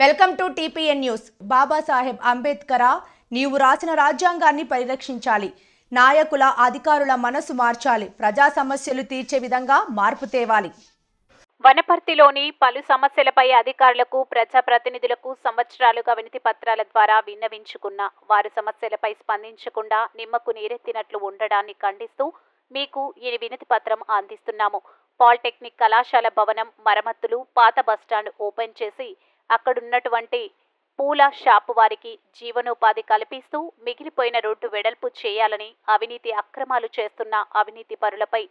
Welcome to TPN news. Babasaheb అంబేద్కరా నీవు రాసిన రాజ్యాంగాన్ని పరిరక్షించాలి. నాయకుల అధికారుల మనసు మార్చాలి. ప్రజా సమస్యలు తీర్చే విధంగా మార్పు తేవాలి. వనపర్తిలోని పలు సమస్యలపై అధికారులకు ప్రజాప్రతినిధులకు సంవత్సరాలుగా వినతి పత్రాల ద్వారా విన్నవించుకున్న వారి సమస్యలపై స్పందించకుండా నిమ్మకు నీరెత్తినట్లు ఉండడాన్ని ఖండిస్తూ మీకు ఈ వినతి పత్రం అందిస్తున్నాము. పాలిటెక్నిక్ కళాశాల భవనం మరమ్మతులు పాత బస్టాండ్ ఓపెన్ చేసి అక్కడున్నటువంటి పూల షాపు వారికి జీవనోపాధి కల్పిస్తూ మిగిలిపోయిన రోడ్డు వెడల్పు చేయాలని అవినీతి అక్రమాలు చేస్తున్న అవినీతి పరులపై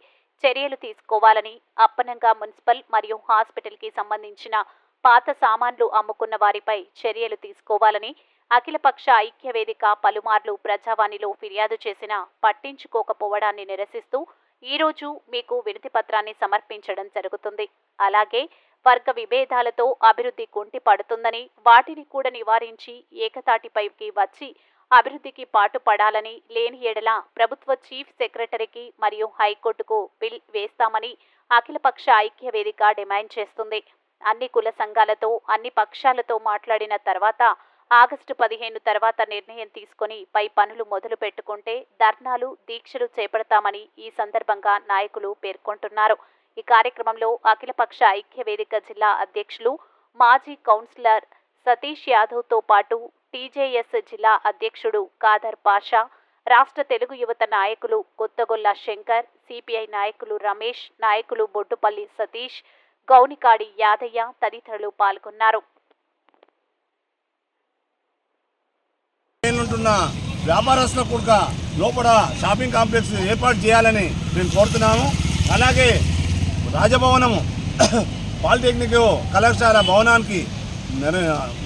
చర్యలు తీసుకోవాలని అప్పనంగా మున్సిపల్ మరియు హాస్పిటల్కి సంబంధించిన పాత సామాన్లు అమ్ముకున్న వారిపై చర్యలు తీసుకోవాలని అఖిలపక్ష ఐక్యవేదిక పలుమార్లు ప్రజావాణిలో ఫిర్యాదు చేసినా పట్టించుకోకపోవడాన్ని నిరసిస్తూ ఈరోజు మీకు వినతి పత్రాన్ని సమర్పించడం జరుగుతుంది. అలాగే వర్గ విభేదాలతో అభివృద్ధి కుంటిపడుతుందని వాటిని కూడా నివారించి ఏకతాటిపైకి వచ్చి అభివృద్ధికి పాటుపడాలని లేని ఎడల ప్రభుత్వ చీఫ్ సెక్రటరీకి మరియు హైకోర్టుకు బిల్ వేస్తామని అఖిలపక్ష ఐక్య వేదిక డిమాండ్ చేస్తుంది. అన్ని కుల సంఘాలతో అన్ని పక్షాలతో మాట్లాడిన తర్వాత ఆగస్టు పదిహేను తర్వాత నిర్ణయం తీసుకొని పై పనులు మొదలు పెట్టుకుంటే ధర్నాలు దీక్షలు చేపడతామని ఈ సందర్భంగా నాయకులు పేర్కొంటున్నారు. ఈ కార్యక్రమంలో అఖిలపక్ష ఐక్య వేదిక జిల్లా అధ్యక్షులు మాజీ కౌన్సిలర్ సతీష్ యాదవ్తో పాటు టీజేఎస్ జిల్లా అధ్యక్షుడు కాదర్ పాషా రాష్ట్ర తెలుగు యువత నాయకులు కొత్తగొల్ల శంకర్ సిపిఐ నాయకులు రమేష్ నాయకులు బొడ్డుపల్లి సతీష్ గౌనికాడి యాదయ్య తదితరులు పాల్గొన్నారు. వ్యాపారస్తుల కూడక లోపల షాపింగ్ కాంప్లెక్స్ ఏర్పాటు చేయాలని మేము కోరుతున్నాము. అలాగే రాజభవనము. పాలిటెక్నిక్ కళాశాల భవనానికి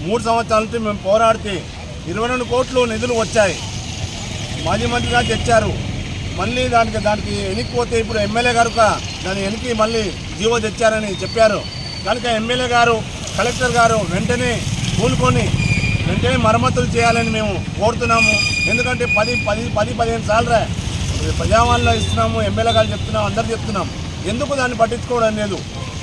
మూడు సంవత్సరాల నుంచి మేము పోరాడితే ఇరవై రెండు కోట్లు నిధులు వచ్చాయి. మాజీ మంత్రి గారు తెచ్చారు. మళ్ళీ దానికి దానికి ఎనికిపోతే ఇప్పుడు ఎమ్మెల్యే గారు కా- దాని వెనక్కి మళ్ళీ జీవో తెచ్చారని చెప్పారు. కనుక ఎమ్మెల్యే గారు కలెక్టర్ గారు వెంటనే కూలుకొని వెంటనే మరమ్మతులు చేయాలని మేము కోరుతున్నాము. ఎందుకంటే పది పది పది పదిహేను సార్లు ప్రజావాణిలో ఇస్తున్నాము ఎమ్మెల్యే గారు చెప్తున్నాం అందరు చెప్తున్నాం. ఎందుకు దాన్ని పట్టించుకోవడం లేదు?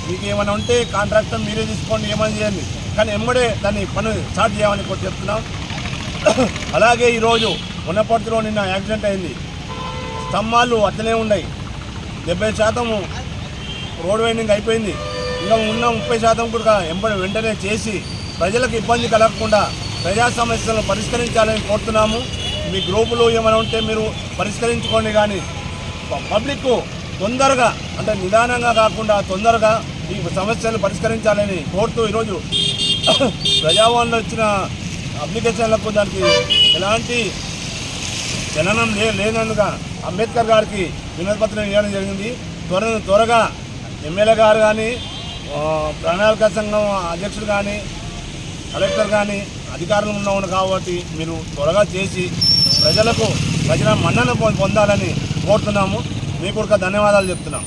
మీకు ఏమైనా ఉంటే కాంట్రాక్టర్ మీరే తీసుకోండి ఏమైనా చేయండి. కానీ ఎమ్మడే దాన్ని పని స్టార్ట్ చేయమని కూడా చెప్తున్నాం. అలాగే ఈరోజు ఉన్నపర్తిలో నిన్న యాక్సిడెంట్ అయింది. స్తంభాలు అట్లనే ఉన్నాయి. డెబ్బై శాతము రోడ్ వైండింగ్ అయిపోయింది. ఇంకా ఉన్న ముప్పై శాతం కూడా ఎంబడి వెంటనే చేసి ప్రజలకు ఇబ్బంది కలగకుండా ప్రజా సమస్యలను పరిష్కరించాలని కోరుతున్నాము. మీ గ్రూపులు ఏమైనా ఉంటే మీరు పరిష్కరించుకోండి కానీ పబ్లిక్కు పబ్లిక్ తొందరగా అంటే నిదానంగా కాకుండా తొందరగా ఈ సమస్యలు పరిష్కరించాలని కోరుతూ ఈరోజు ప్రజావాణిలో ఇచ్చిన అప్లికేషన్లకు దానికి ఎలాంటి జననం లే లేనందుక అంబేద్కర్ గారికి వినతిపత్రం ఇవ్వడం జరిగింది. త్వర త్వరగా ఎమ్మెల్యే గారు కానీ ప్రణాళిక సంఘం అధ్యక్షుడు కానీ కలెక్టర్ కానీ అధికారులు ఉన్నవాడు కాబట్టి మీరు త్వరగా చేసి ప్రజలకు ప్రజల మన్నను పొందాలని కోరుతున్నాము. మీకు కూడా ధన్యవాదాలు చెప్తున్నాం.